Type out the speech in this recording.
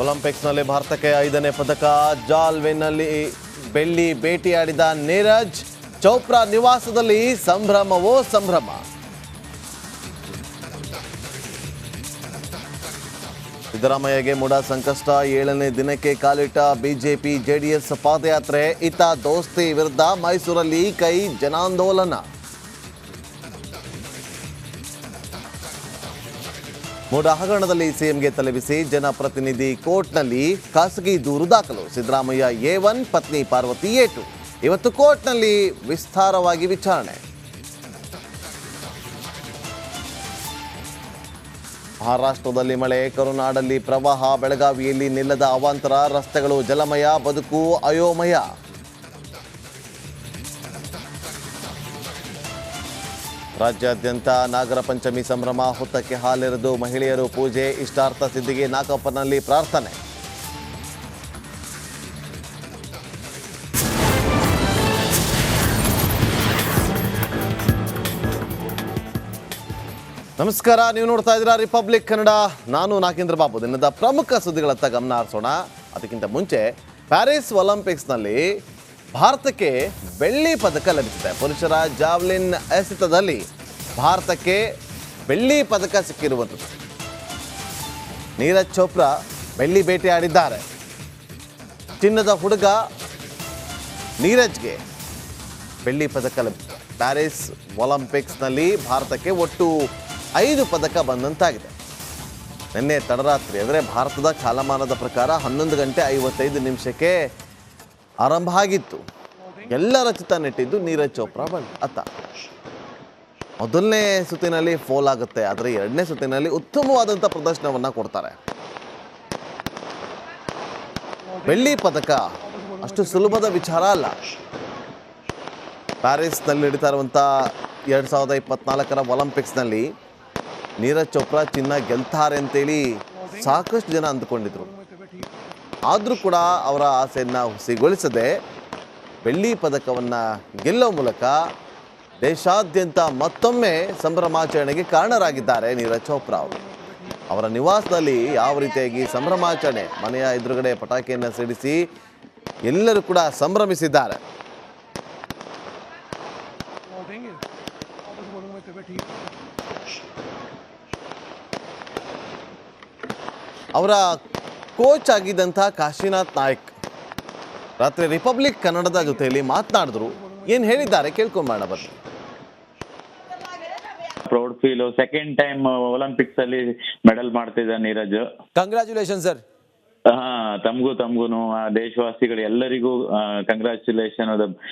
ಒಲಿಂಪಿಕ್ಸ್ನಲ್ಲಿ ಭಾರತಕ್ಕೆ ಐದನೇ ಪದಕ. ಜಾಲ್ವೆನ್ನಲ್ಲಿ ಬೆಳ್ಳಿ ಭೇಟಿಯಾಡಿದ ನೀರಜ್. ಚೋಪ್ರಾ ನಿವಾಸದಲ್ಲಿ ಸಂಭ್ರಮವೋ ಸಂಭ್ರಮ? ಸಿದ್ದರಾಮಯ್ಯಗೆ ಮೂಡ ಸಂಕಷ್ಟ. ಏಳನೇ ದಿನಕ್ಕೆ ಕಾಲಿಟ್ಟ ಬಿಜೆಪಿ ಜೆಡಿಎಸ್ ಪಾದಯಾತ್ರೆ. ಇತ ದೋಸ್ತಿ ವಿರುದ್ಧ ಮೈಸೂರಲ್ಲಿ ಕೈ ಜನಾಂದೋಲನ. ಮೂಡ ಹಗರಣದಲ್ಲಿ ಸಿಎಂಗೆ ತಲೆಬಿಸಿ ಜನಪ್ರತಿನಿಧಿ ಕೋರ್ಟ್ನಲ್ಲಿ ಖಾಸಗಿ ದೂರು ದಾಖಲು. ಸಿದ್ದರಾಮಯ್ಯ ಎ ಒನ್, ಪತ್ನಿ ಪಾರ್ವತಿ ಎ ಟು. ಇವತ್ತು ಕೋರ್ಟ್ನಲ್ಲಿ ವಿಸ್ತಾರವಾಗಿ ವಿಚಾರಣೆ. ಮಹಾರಾಷ್ಟ್ರದಲ್ಲಿ ಮಳೆ, ಕರುನಾಡಲ್ಲಿ ಪ್ರವಾಹ, ಬೆಳಗಾವಿಯಲ್ಲಿ ನಿಲ್ಲದ ಅವಾಂತರ, ರಸ್ತೆಗಳು ಜಲಮಯ, ಬದುಕು ಅಯೋಮಯ. ರಾಜ್ಯಾದ್ಯಂತ ನಾಗರ ಪಂಚಮಿ ಸಂಭ್ರಮ ಹುತ್ತಕ್ಕೆ ಹಾಲೆರೆದು ಮಹಿಳೆಯರು ಪೂಜೆ, ಇಷ್ಟಾರ್ಥ ಸಿದ್ಧಿಗೆ ನಾಗಪ್ಪನಲ್ಲಿ ಪ್ರಾರ್ಥನೆ. ನಮಸ್ಕಾರ, ನೀವು ನೋಡ್ತಾ ಇದ್ದೀರಾ ರಿಪಬ್ಲಿಕ್ ಕನ್ನಡ ನಾನು ನಾಗೇಂದ್ರ ಬಾಬು. ದಿನದ ಪ್ರಮುಖ ಸುದ್ದಿಗಳತ್ತ ಗಮನ ಹರಿಸೋಣ. ಅದಕ್ಕಿಂತ ಮುಂಚೆ ಪ್ಯಾರಿಸ್ ಒಲಿಂಪಿಕ್ಸ್ನಲ್ಲಿ ಭಾರತಕ್ಕೆ ಬೆಳ್ಳಿ ಪದಕ ಲಭಿಸಿದೆ. ಪುರುಷರ ಜಾವ್ಲಿನ್ ಎಸೆತದಲ್ಲಿ ಭಾರತಕ್ಕೆ ಬೆಳ್ಳಿ ಪದಕ ಸಿಕ್ಕಿರುವಂಥದ್ದು. ನೀರಜ್ ಚೋಪ್ರಾ ಬೆಳ್ಳಿ ಬೇಟೆ ಆಡಿದ್ದಾರೆ. ಚಿನ್ನದ ಹುಡುಗ ನೀರಜ್ಗೆ ಬೆಳ್ಳಿ ಪದಕ ಲಭಿಸಿದೆ. ಪ್ಯಾರಿಸ್ ಒಲಿಂಪಿಕ್ಸ್ನಲ್ಲಿ ಭಾರತಕ್ಕೆ ಒಟ್ಟು ಐದು ಪದಕ ಬಂದಂತಾಗಿದೆ. ನಿನ್ನೆ ತಡರಾತ್ರಿ, ಅಂದರೆ ಭಾರತದ ಕಾಲಮಾನದ ಪ್ರಕಾರ ಹನ್ನೊಂದು ಗಂಟೆ ಐವತ್ತೈದು ನಿಮಿಷಕ್ಕೆ ಆರಂಭ ಆಗಿತ್ತು. ಎಲ್ಲ ರಚಿತ ನೆಟ್ಟಿದ್ದು ನೀರಜ್ ಚೋಪ್ರಾ ಬಂದ ಅತ್ತ. ಮೊದಲನೇ ಸುತ್ತಿನಲ್ಲಿ ಫೋಲ್ ಆಗುತ್ತೆ, ಆದರೆ ಎರಡನೇ ಸುತ್ತಿನಲ್ಲಿ ಉತ್ತಮವಾದಂಥ ಪ್ರದರ್ಶನವನ್ನು ಕೊಡ್ತಾರೆ. ಬೆಳ್ಳಿ ಪದಕ, ಅಷ್ಟು ಸುಲಭದ ವಿಚಾರ ಅಲ್ಲ. ಪ್ಯಾರಿಸ್ನಲ್ಲಿ ನಡೀತಾ ಇರುವಂಥ ಎರಡು ಸಾವಿರದ ಇಪ್ಪತ್ನಾಲ್ಕರ ಒಲಿಂಪಿಕ್ಸ್ನಲ್ಲಿ ನೀರಜ್ ಚೋಪ್ರಾ ಚಿನ್ನ ಗೆಲ್ತಾರೆ ಅಂತೇಳಿ ಸಾಕಷ್ಟು ಜನ ಅಂದ್ಕೊಂಡಿದ್ರು. ಆದರೂ ಕೂಡ ಅವರ ಆಸೆಯನ್ನು ಹುಸಿಗೊಳಿಸದೆ ಬೆಳ್ಳಿ ಪದಕವನ್ನು ಗೆಲ್ಲುವ ಮೂಲಕ ದೇಶಾದ್ಯಂತ ಮತ್ತೊಮ್ಮೆ ಸಂಭ್ರಮಾಚರಣೆಗೆ ಕಾರಣರಾಗಿದ್ದಾರೆ ನೀರಜ್ ಚೋಪ್ರಾ ಅವರು. ಅವರ ನಿವಾಸದಲ್ಲಿ ಯಾವ ರೀತಿಯಾಗಿ ಸಂಭ್ರಮಾಚರಣೆ ಮನೆಯ ಎದುರುಗಡೆ ಪಟಾಕಿಯನ್ನು ಸಿಡಿಸಿ ಎಲ್ಲರೂ ಕೂಡ ಸಂಭ್ರಮಿಸಿದ್ದಾರೆ. ಅವರ ಕೋಚ್ ಆಗಿದ್ದಂಥ ಕಾಶಿನಾಥ್ ನಾಯ್ಕ್ ರಾತ್ರಿ ರಿಪಬ್ಲಿಕ್ ಕನ್ನಡದ ಜೊತೆಯಲ್ಲಿ ಮಾತನಾಡಿದ್ರು. ಏನು ಹೇಳಿದ್ದಾರೆ? ಕೇಳ್ಕೊಂಬಾಣ ಬನ್ನಿ. Proud feel. Second time Olympics ಅಲ್ಲಿ ಮೆಡಲ್ ಮಾಡ್ತಿದ್ದ ನೀರಜ್. ಕಂಗ್ರಾಚುಲೇಷನ್ ಸರ್ ಹಾ ತಮ್ಗೂ ತಮ್ಗೂನು ಆ ದೇಶವಾಸಿಗಳು ಎಲ್ಲರಿಗೂ ಕಂಗ್ರಾಚುಲೇಷನ್